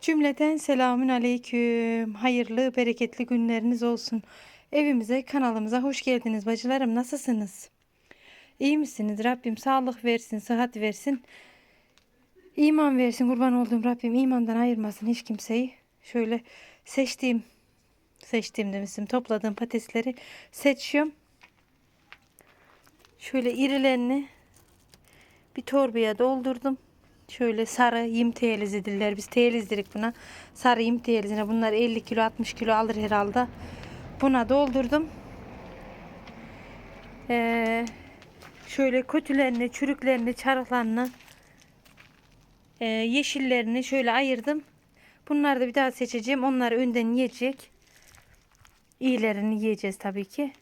Cümleten selamün aleyküm. Hayırlı, bereketli günleriniz olsun. Evimize, kanalımıza hoş geldiniz bacılarım. Nasılsınız? İyi misiniz? Rabbim sağlık versin, sıhhat versin. İman versin. Kurban olduğum Rabbim imandan ayırmasın hiç kimseyi. Şöyle seçtiğim, seçtiğim demişim. Topladığım patatesleri seçiyorum. Şöyle irilerini bir torbaya doldurdum. Şöyle sarı yim teyelizi diller. Biz teyeliz dedik buna. Sarı yim teyelizine. Bunlar 50 kilo 60 kilo alır herhalde. Buna doldurdum. Ee, şöyle kötülerini, çürüklerini, çarıklarını, ee, yeşillerini şöyle ayırdım. Bunları da bir daha seçeceğim. Onları önden yiyecek. İyilerini yiyeceğiz tabii ki.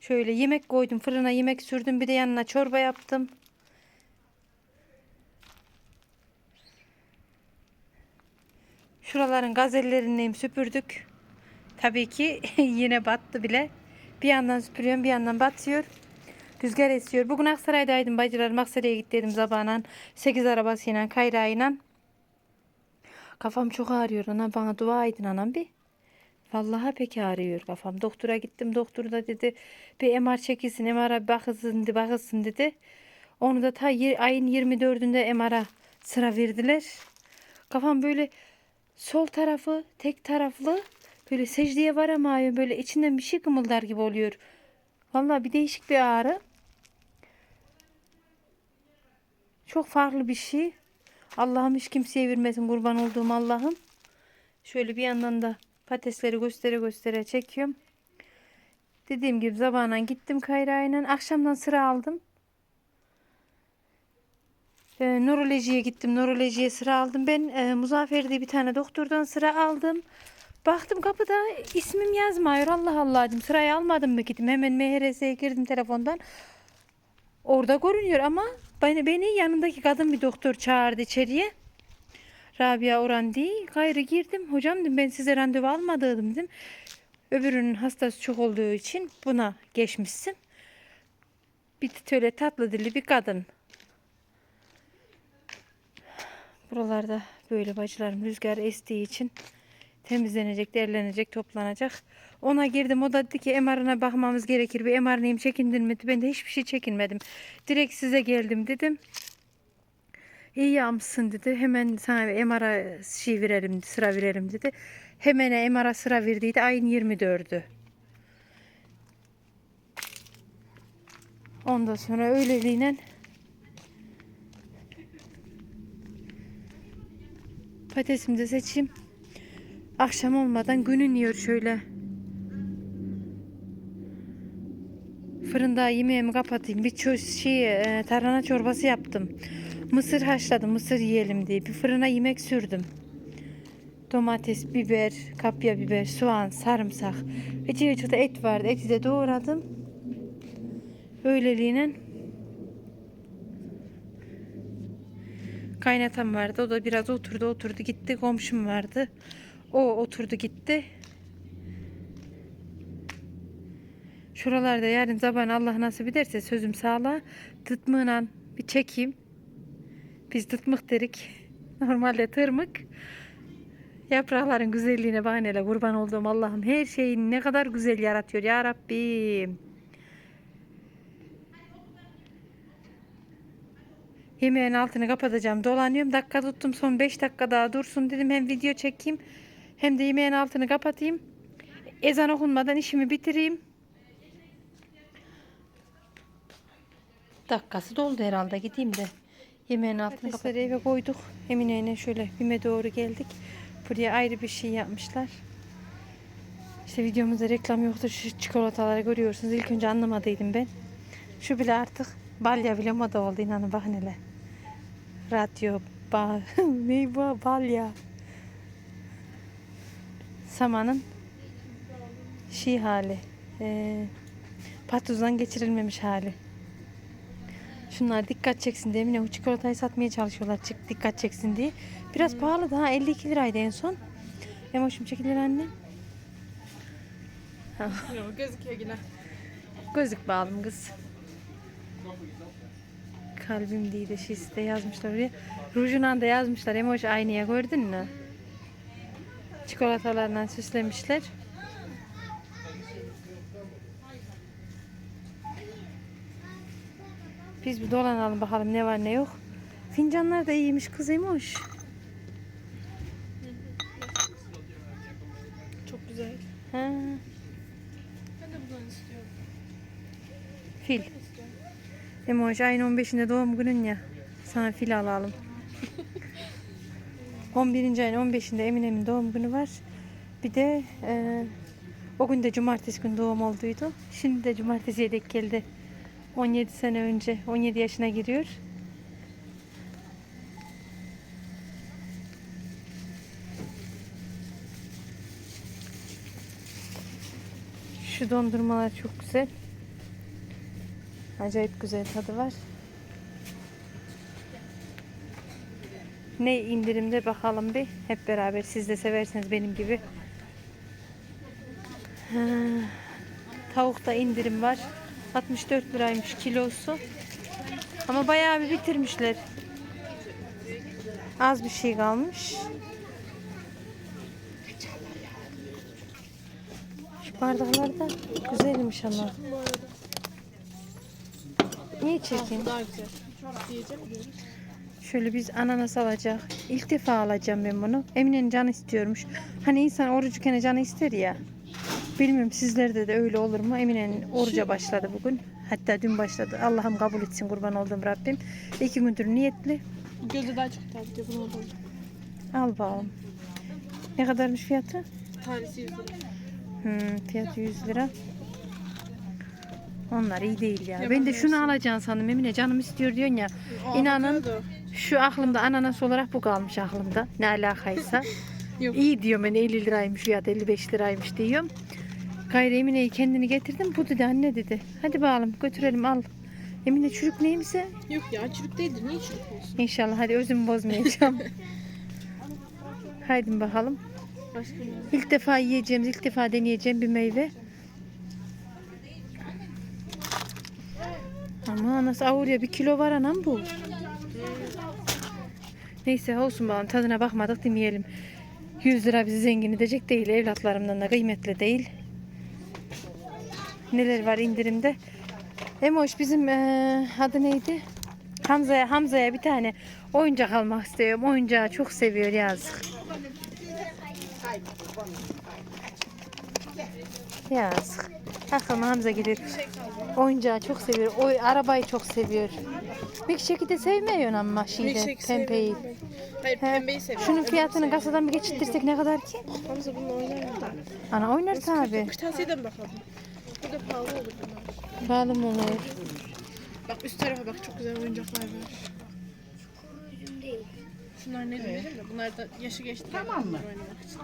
Şöyle yemek koydum. Fırına yemek sürdüm. Bir de yanına çorba yaptım. Şuraların gazellerini süpürdük. Tabii ki yine battı bile. Bir yandan süpürüyorum bir yandan batıyor. Rüzgar esiyor. Bugün Aksaray'daydım bacılarım. Aksaray'a gittim zabanan. 8 arabasıyla kayrağıyla. Kafam çok ağrıyor. Ana bana dua edin anam bir. Vallahi pek ağrıyor kafam. Doktora gittim. Doktor da dedi bir MR çekilsin. MR'a bakılsın, bakılsın dedi. Onu da ta ayın 24'ünde MR'a sıra verdiler. Kafam böyle sol tarafı tek taraflı böyle secdeye varamıyor. Böyle içinden bir şey kımıldar gibi oluyor. Vallahi bir değişik bir ağrı. Çok farklı bir şey. Allah'ım hiç kimseye vermesin kurban olduğum Allah'ım. Şöyle bir yandan da patatesleri göstere göstere çekiyorum. Dediğim gibi zabana gittim kayrağıyla. Akşamdan sıra aldım. E, nörolojiye gittim. Nörolojiye sıra aldım. Ben e, Muzaffer diye bir tane doktordan sıra aldım. Baktım kapıda ismim yazmıyor. Allah Allah dedim. Sırayı almadım mı gittim. Hemen MHRS'ye girdim telefondan. Orada görünüyor ama beni, beni yanındaki kadın bir doktor çağırdı içeriye. Rabia Oran değil. Gayrı girdim. Hocam dedim ben size randevu almadım dedim. Öbürünün hastası çok olduğu için buna geçmişsin. Bir öyle tatlı dilli bir kadın. Buralarda böyle bacılarım rüzgar estiği için temizlenecek, derlenecek, toplanacak. Ona girdim. O da dedi ki MR'ına bakmamız gerekir. Bir MR neyim çekindirmedi. Ben de hiçbir şey çekinmedim. Direkt size geldim dedim. İyi yapmışsın dedi. Hemen sana MR'a şey verelim, sıra verelim dedi. Hemen MR'a sıra verdiydi. Ayın 24'ü. Ondan sonra öyleliğine patatesimi de seçeyim. Akşam olmadan günün yiyor şöyle. Fırında yemeğimi kapatayım. Bir çö- şey, e, tarhana çorbası yaptım. Mısır haşladım. Mısır yiyelim diye. Bir fırına yemek sürdüm. Domates, biber, kapya biber, soğan, sarımsak. Ve cıvıcıkta et vardı. Eti de doğradım. Öyleliğine kaynatam vardı. O da biraz oturdu oturdu gitti. Komşum vardı. O oturdu gitti. Şuralarda yarın zaman Allah nasip ederse sözüm sağla. Tıtmığına bir çekeyim. Biz tıtmık derik. Normalde tırmık. Yaprakların güzelliğine bahaneyle kurban olduğum Allah'ım her şeyi ne kadar güzel yaratıyor ya Rabbim. Yemeğin altını kapatacağım. Dolanıyorum. Dakika tuttum. Son 5 dakika daha dursun dedim. Hem video çekeyim hem de yemeğin altını kapatayım. Ezan okunmadan işimi bitireyim. Dakikası doldu herhalde. Gideyim de yemeğin altını kapatayım. eve koyduk. Emine'yle şöyle bime doğru geldik. Buraya ayrı bir şey yapmışlar. İşte videomuzda reklam yoktur. Şu çikolataları görüyorsunuz. İlk önce anlamadıydım ben. Şu bile artık balya bile moda oldu inanın bakın hele. Radyo, ba ne bu balya. Samanın şey hali. E, patuzdan geçirilmemiş hali. Şunlar dikkat çeksin diye Emine çikolatayı satmaya çalışıyorlar çık dikkat çeksin diye. Biraz pahalı daha 52 liraydı en son. Emoşum çekilir anne. Gözüküyor yine. Gözlük bağladım kız. Kalbim değil de yazmışlar oraya. Rujundan da yazmışlar. Emoji aynaya gördün mü? Çikolatalarla süslemişler. Biz bir dolanalım bakalım ne var ne yok. Fincanlar da iyiymiş kız Emoş. Çok güzel. Ha, Ben de bundan istiyorum. fil. Emoş ayın 15'inde doğum günün ya. Sana fil alalım. 11. ayın 15'inde Emine'min doğum günü var. Bir de e, o gün de cumartesi gün doğum olduydu. Şimdi de cumartesiye denk geldi. 17 sene önce 17 yaşına giriyor. Şu dondurmalar çok güzel. Acayip güzel tadı var. Ne indirimde bakalım bir. Hep beraber siz de severseniz benim gibi. Ha, tavukta indirim var. 64 liraymış kilosu. Ama bayağı bir bitirmişler. Az bir şey kalmış. Şu bardaklar da güzelmiş ama. Niye çirkin? Bu daha güzel. Şöyle biz ananas alacak. İlk defa alacağım ben bunu. Emine'nin canı istiyormuş. Hani insan orucuken canı ister ya. Bilmiyorum sizlerde de öyle olur mu? Emine'nin oruca başladı bugün. Hatta dün başladı. Allah'ım kabul etsin kurban olduğum Rabbim. İki gündür niyetli. Gözü daha çok tatlı. Bunu. Al bakalım. Ne kadarmış fiyatı? Tanesi 100 lira. Hmm, fiyatı 100 lira. Onlar iyi değil ya. Ben de şunu alacaksın sandım Emine. Canım istiyor diyorsun ya. İnanın şu aklımda ananas olarak bu kalmış aklımda. Ne alakaysa. Yok. İyi diyorum ben 50 liraymış fiyat 55 liraymış diyorum. Gayrı Emine'yi kendini getirdim. Bu dedi anne dedi. Hadi bakalım götürelim al. Emine çürük neymişse Yok ya çürük değildir. Niye çürük olsun? inşallah hadi özümü bozmayacağım. Haydi bakalım. Başka ne? İlk defa yiyeceğimiz, ilk defa deneyeceğim bir meyve. Ama nasıl ağır ya bir kilo var anam bu. Neyse olsun bakalım tadına bakmadık demeyelim. 100 lira bizi zengin edecek değil evlatlarımdan da kıymetli değil. Neler var indirimde? Emoş bizim eee, adı neydi? Hamza'ya Hamza'ya bir tane oyuncak almak istiyorum. Oyuncağı çok seviyor yazık. Yazık. Aklıma Hamza gelir. Oyuncağı çok seviyor. Oy, arabayı çok seviyor. Milkshake'i de sevmiyor ama şeyde Milkshake pembeyi. sevmiyorum ben. Hayır He, pembeyi seviyorum. Şunun Öbürünü fiyatını sevmiyorum. kasadan bir geçirtirsek ne kadar ki? Hamza bununla oynar mı? Ana oynar tabi. Kırtasiyeden bakalım. Bu da pahalı olur bunlar. Mı olur? Bak üst tarafa bak çok güzel oyuncaklar var. Şunlar ne bilmiyorum da bunlar da yaşı geçti. Tamam mı? Oynamak için.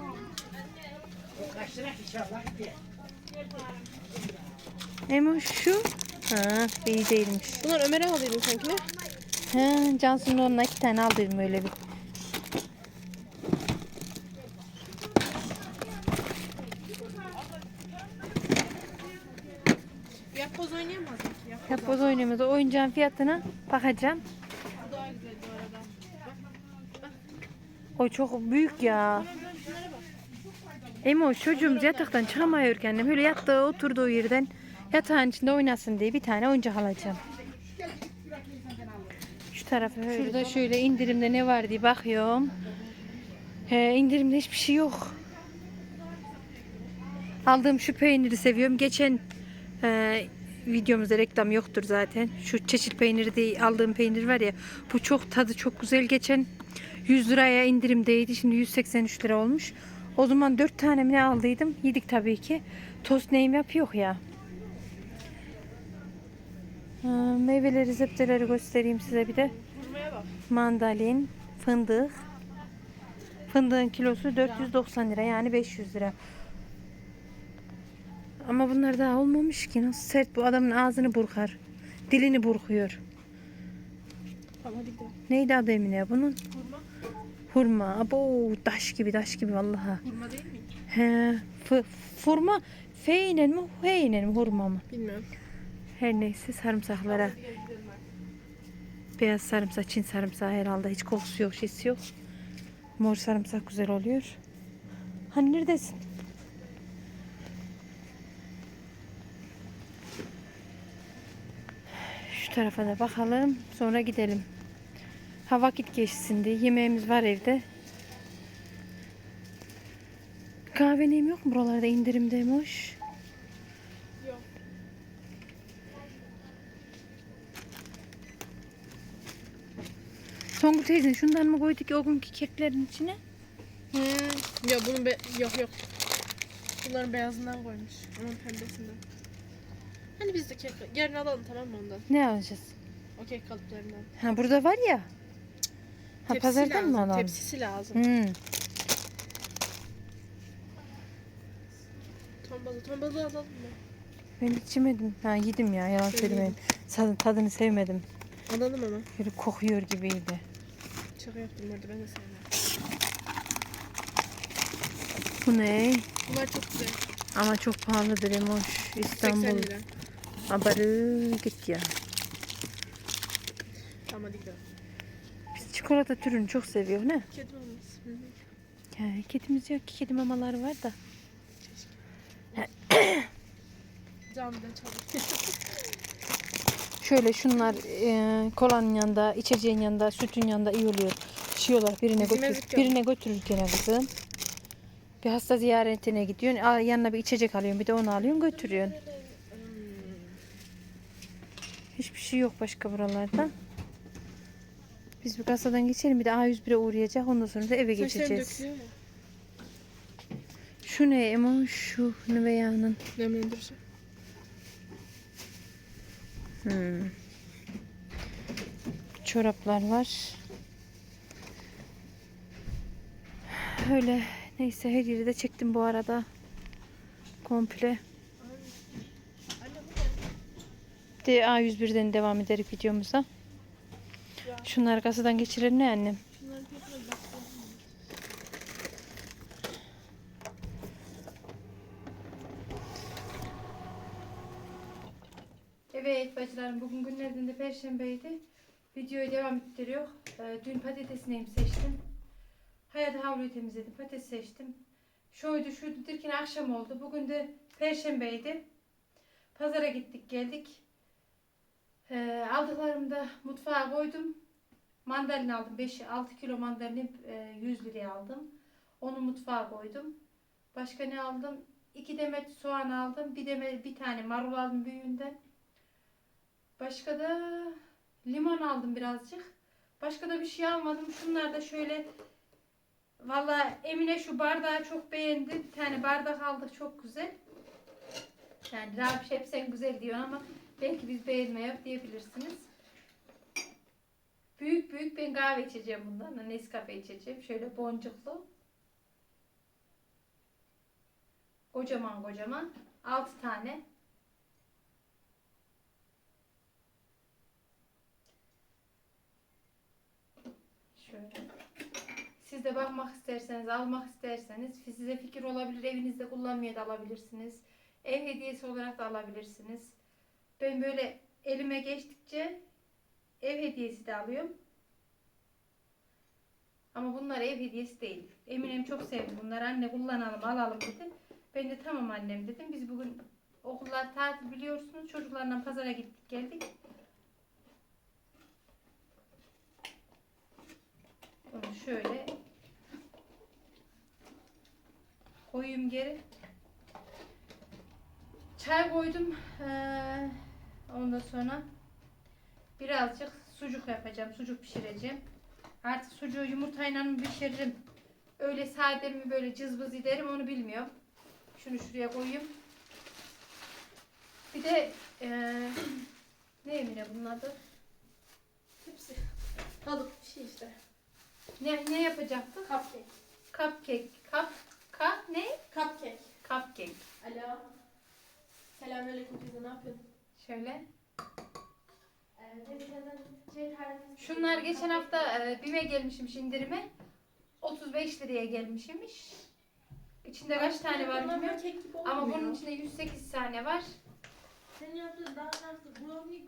Emo şu. Ha, iyi değilmiş. Bunlar Ömer'e aldıydım sanki ne? He, Cansu'nun onunla iki tane aldıydım öyle bir. Yapboz oynayamaz ki? Yapboz. Yapboz oynuyoruz. Oyuncağın fiyatına bakacağım. O çok büyük ya. Emo çocuğumuz yataktan çıkamıyor kendim. Böyle yattığı oturduğu yerden yatağın içinde oynasın diye bir tane oyuncak alacağım. Şu tarafa Şurada şöyle indirimde ne var diye bakıyorum. He, indirimde hiçbir şey yok. Aldığım şu peyniri seviyorum. Geçen e, videomuzda reklam yoktur zaten. Şu çeşit peyniri değil aldığım peynir var ya. Bu çok tadı çok güzel. Geçen 100 liraya indirimdeydi. Şimdi 183 lira olmuş. O zaman 4 tane mi ne aldıydım? Yedik tabii ki. Tost neyim yapıyor ya. Ha, meyveleri, zepteleri göstereyim size bir de. Mandalin, fındık. Fındığın kilosu 490 lira yani 500 lira. Ama bunlar daha olmamış ki. Nasıl sert bu adamın ağzını burkar. Dilini burkuyor. Tamam hadi gidelim. Neydi adı Emine bunun? Hurma. Abo taş gibi taş gibi vallahi. Hurma değil mi? He, f- furma feynen mi heynen mi hurma mı? Bilmiyorum. Her neyse sarımsaklara. Beyaz sarımsak, Çin sarımsağı herhalde. Hiç kokusu yok, şeysi yok. Mor sarımsak güzel oluyor. Hani neredesin? Şu tarafa da bakalım. Sonra gidelim. Ha vakit geçsin diye. Yemeğimiz var evde. Kahve neyim yok mu buralarda indirimdeymiş. Yok. Songül teyze şundan mı koyduk o günkü keklerin içine? Hmm. Ya bunun be yok yok. Bunların beyazından koymuş. Onun pembesinden. Hani biz de kek yarın alalım tamam mı ondan? Ne alacağız? O kek kalıplarından. Ha burada var ya. Ha Tepsi pazardan lazım, mı alalım? Tepsisi lazım. Hmm. Ton balığı, ton balığı alalım mı? Ben hiç yemedim. Ha yedim ya yalan Ben söylemeyeyim. Tadını, tadını sevmedim. Alalım ama. Böyle kokuyor gibiydi. Şaka yaptım orada ben de sevmem. Bu ne? Bunlar çok güzel. Ama çok pahalıdır Emoş. 80 İstanbul. lira. Abarı git ya. Tamam hadi gidelim. Biz çikolata türünü çok seviyor ne? Kedi olmaz. Hı hı. Ya, kedimiz yok ki. Kedi mamaları var da. Camiden çalıyor. Şöyle şunlar e, kolanın yanında, içeceğin yanında, sütün yanında iyi oluyor. Pişiyorlar. Birine Bizim götür, ezik yok. birine götürürken kızım. Bir hasta ziyaretine gidiyorsun. al- Yanına bir içecek alıyorsun. Bir de onu alıyorsun götürüyorsun. Hiçbir şey yok başka buralarda. Biz bir kasadan geçelim. Bir de A101'e uğrayacak. Ondan sonra da eve geçeceğiz. Şu ne Emo? Şu Nüveya'nın. Nemlendirici. Hmm. Çoraplar var. Öyle neyse her yeri de çektim bu arada. Komple. De A101'den devam ederek videomuza. Şunları kasadan geçirelim ne annem? Evet bacılarım bugün günlerden de perşembeydi. Videoyu devam ettiriyor. Ee, dün patates neyim seçtim. Hayat havluyu temizledim. Patates seçtim. Şuydu şuydu derken akşam oldu. Bugün de perşembeydi. Pazara gittik geldik. Ee, aldıklarımı da mutfağa koydum. Mandalina aldım. 5-6 kilo mandalina e, 100 liraya aldım. Onu mutfağa koydum. Başka ne aldım? 2 demet soğan aldım. Bir demet bir tane marul aldım büyüğünden. Başka da limon aldım birazcık. Başka da bir şey almadım. Şunlar da şöyle Valla Emine şu bardağı çok beğendi. Bir tane bardak aldık çok güzel. Yani Rabiş hep sen güzel diyor ama belki biz beğenmiyor diyebilirsiniz. Büyük ben kahve içeceğim bundan. Nescafe içeceğim. Şöyle boncuklu. Kocaman kocaman. 6 tane. Şöyle. Siz de bakmak isterseniz, almak isterseniz size fikir olabilir. Evinizde kullanmaya da alabilirsiniz. Ev hediyesi olarak da alabilirsiniz. Ben böyle elime geçtikçe ev hediyesi de alıyorum. Ama bunlar ev hediyesi değil. Eminem çok sevdi bunları. Anne kullanalım, alalım dedi. Ben de tamam annem dedim. Biz bugün okullar tatil biliyorsunuz. Çocuklarla pazara gittik geldik. Bunu şöyle koyayım geri. Çay koydum. Ee, ondan sonra birazcık sucuk yapacağım. Sucuk pişireceğim. Artık sucuğu yumurtayla mı pişiririm? Öyle sade mi böyle cızbız ederim onu bilmiyorum. Şunu şuraya koyayım. Bir de ee, ne Emine bunun adı? Hepsi. Kalıp bir şey işte. Ne, ne yapacaktık? Cupcake. Cupcake. Cup, cup ne? Cupcake. Cupcake. Alo. Selamünaleyküm teyze ne yapıyorsun? Şöyle. Şey, Şunlar geçen hafta e, BİM'e gelmişmiş indirime. 35 liraya gelmişmiş. İçinde kaç tane var bilmiyorum. Ama bunun içinde 108 tane var. Senin yaptığın daha nasıl brownie.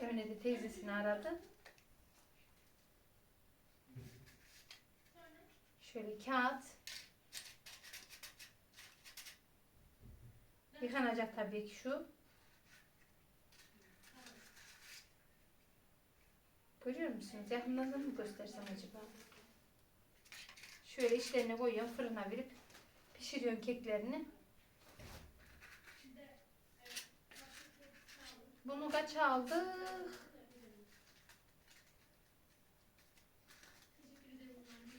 Emine de teyzesini aradı. Şöyle kağıt. Yıkanacak tabii ki şu. Görüyor musunuz? Yakından da mı göstersem acaba? Şöyle içlerine koyuyorum fırına verip pişiriyorum keklerini. Bunu kaç aldık?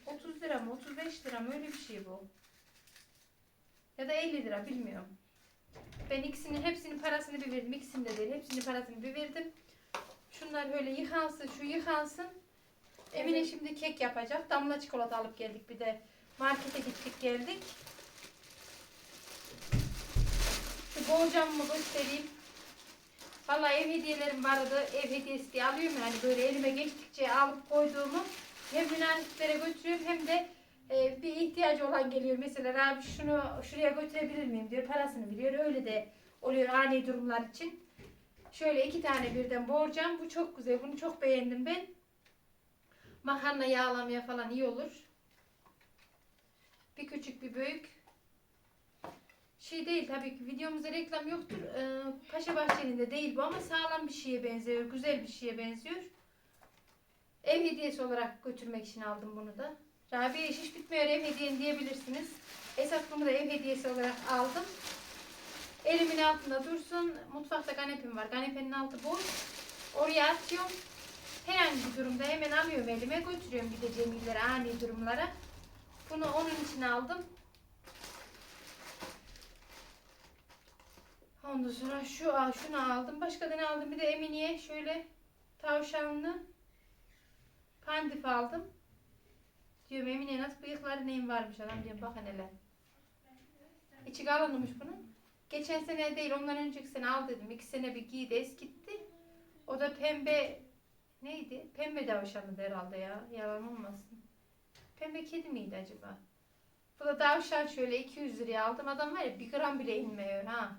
Otuz lira mı? 35 lira mı? Öyle bir şey bu. Ya da 50 lira bilmiyorum. Ben ikisinin hepsinin parasını bir verdim. İkisini de değil. Hepsinin parasını bir verdim. Şunlar böyle yıkansın. Şu yıkansın. Emine şimdi kek yapacak. Damla çikolata alıp geldik. Bir de markete gittik geldik. Şu borcamımı göstereyim. Vallahi ev hediyelerim vardı. Ev hediyesi diye alıyorum yani böyle elime geçtikçe alıp koyduğumu hem münasiplere götürüyorum hem de e, bir ihtiyacı olan geliyor. Mesela abi şunu şuraya götürebilir miyim diyor. Parasını biliyor. Öyle de oluyor ani durumlar için. Şöyle iki tane birden borcam. Bu çok güzel. Bunu çok beğendim ben. Makarna yağlamaya falan iyi olur. Bir küçük bir büyük. Şey değil tabii ki videomuzda reklam yoktur. Ee, Paşa Bahçeli'nin de değil bu ama sağlam bir şeye benziyor. Güzel bir şeye benziyor. Ev hediyesi olarak götürmek için aldım bunu da. Rabia iş hiç bitmiyor ev hediyen diyebilirsiniz. Esas bunu da ev hediyesi olarak aldım. Elimin altında dursun. Mutfakta kanepim var. Kanepenin altı boş. Oraya atıyorum. Herhangi bir durumda hemen alıyorum elime götürüyorum gideceğim illere ani durumlara. Bunu onun için aldım. Ondan sonra şu al, şunu aldım. Başka da ne aldım? Bir de Emine'ye şöyle tavşanlı pandif aldım. Diyorum Emine nasıl bıyıkları neyin varmış adam diyorum bakın hele. İçi kalınmış bunun. Geçen sene değil ondan önceki sene al dedim. İki sene bir giydi eskitti. O da pembe neydi? Pembe tavşanıydı herhalde ya. Yalan olmasın. Pembe kedi miydi acaba? Bu da tavşan şöyle 200 liraya aldım. Adam var ya bir gram bile inmiyor ha.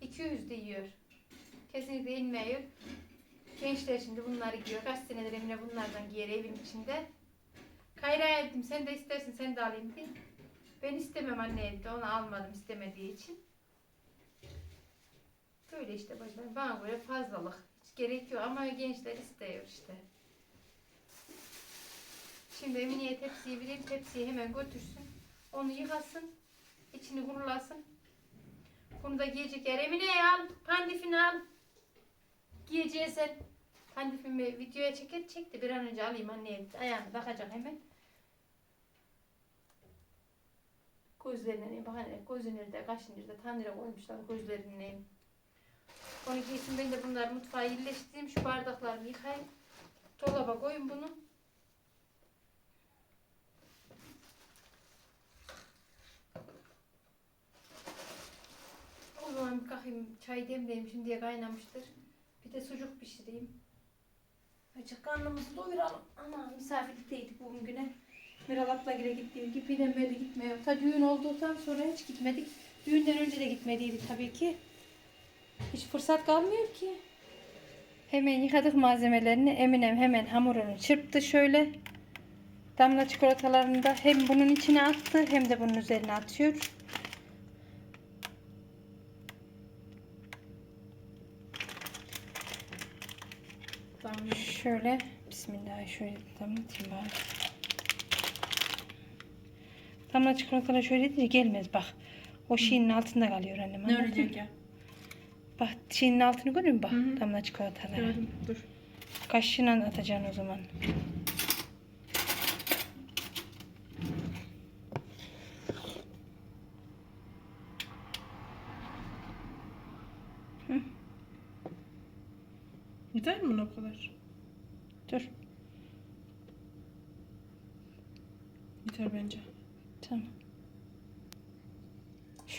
200 de yiyor. Kesinlikle inmiyor. Gençler şimdi bunları giyiyor. Kaç senedir Emine bunlardan giyer evin içinde. Kayra'ya dedim sen de istersin sen de alayım diye. Ben istemem anne dedi. Onu almadım istemediği için. Böyle işte bacılar. Bana göre fazlalık. Hiç gerek yok ama gençler istiyor işte. Şimdi Emine'ye tepsiyi vereyim. Tepsiyi hemen götürsün. Onu yıkasın. içini kurulasın. Bunu da giyecek yer. Emine al. Pandifini al. Giyeceği sen. Pandifimi videoya çeker. Çek de bir an önce alayım anneye. Ayağını takacak hemen. Gözlerine bak hani gözü nerede, kaşı nerede, tanrıya koymuşlar gözlerine. Onu giysin ben de bunları mutfağa yerleştireyim. Şu bardaklarımı yıkayayım. Dolaba koyun bunu. O zaman bir kalkayım çay demleyeyim şimdiye kaynamıştır. Bir de sucuk pişireyim. Açık karnımızı doyuralım. Ama misafirlikteydik bugün güne. Meral abla gire gittiğim gibi birden beri gitmiyor. Ta düğün olduktan sonra hiç gitmedik. Düğünden önce de gitmediydik tabii ki. Hiç fırsat kalmıyor ki. Hemen yıkadık malzemelerini. Eminem hemen hamurunu çırptı şöyle. Damla çikolatalarını da hem bunun içine attı hem de bunun üzerine atıyor. Tamam. Şöyle Bismillah şöyle damlatayım bari. Damla çikolatalar şöyle değil gelmez bak. O şeyin altında kalıyor annem. Ne anladın mı? ya? Bak şeyin altını görüyor musun bak Hı hı. damla çikolataları. Gördüm. Dur. Kaşığıyla atacaksın o zaman. Yeter mi buna bu kadar? Dur. Yeter bence. Tamam.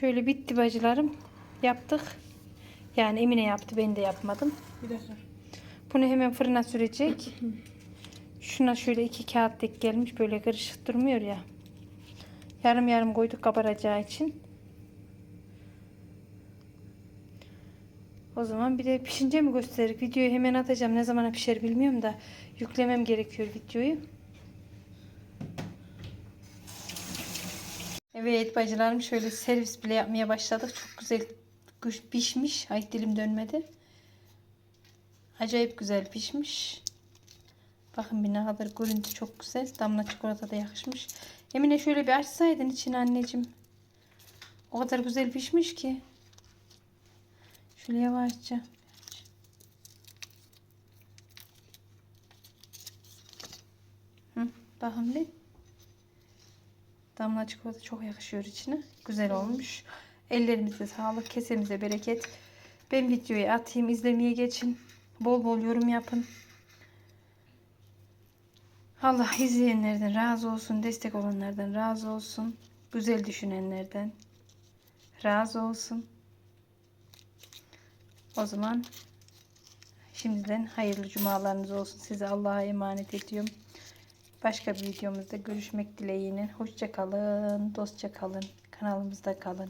Şöyle bitti bacılarım. Yaptık. Yani Emine yaptı ben de yapmadım. Bir dakika. Bunu hemen fırına sürecek. Şuna şöyle iki kağıt tek gelmiş. Böyle karışık durmuyor ya. Yarım yarım koyduk kabaracağı için. O zaman bir de pişince mi gösterir? Videoyu hemen atacağım. Ne zamana pişer bilmiyorum da yüklemem gerekiyor videoyu. Evet bacılarım şöyle servis bile yapmaya başladık. Çok güzel pişmiş. Ay dilim dönmedi. Acayip güzel pişmiş. Bakın bir ne kadar görüntü çok güzel. Damla çikolata da yakışmış. Emine şöyle bir açsaydın içine anneciğim. O kadar güzel pişmiş ki. Şöyle yavaşça. Bakın bir. Damla çikolata çok yakışıyor içine. Güzel olmuş. Ellerimize sağlık, kesemize bereket. Ben videoyu atayım, izlemeye geçin. Bol bol yorum yapın. Allah izleyenlerden razı olsun, destek olanlardan razı olsun. Güzel düşünenlerden razı olsun. O zaman şimdiden hayırlı cumalarınız olsun. Size Allah'a emanet ediyorum. Başka bir videomuzda görüşmek dileğiyle. Hoşça kalın, dostça kalın. Kanalımızda kalın.